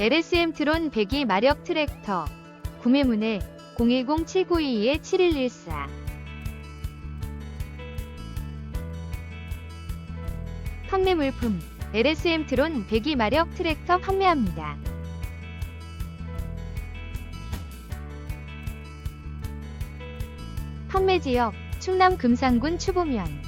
LSM 트론 102 마력 트랙터. 구매문의 010-7922-7114 판매 물품 LSM 트론 102 마력 트랙터 판매합니다. 판매 지역 충남 금산군 추보면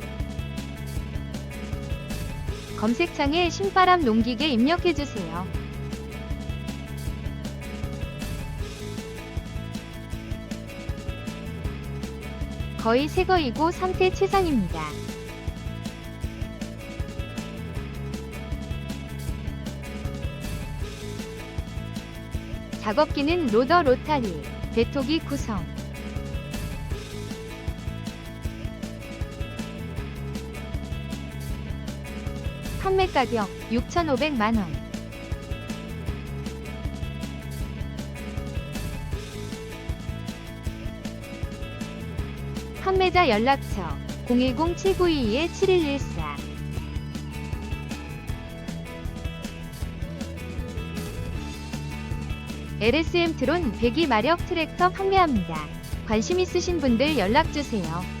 검색창에 신바람 농기계 입력해주세요. 거의 새거이고 상태 최상입니다. 작업기는 로더 로타리, 대토기 구성. 판매 가격 6,500만 원. 판매자 연락처 010-7922-7114 LSM 트론 102 마력 트랙터 판매합니다. 관심 있으신 분들 연락주세요.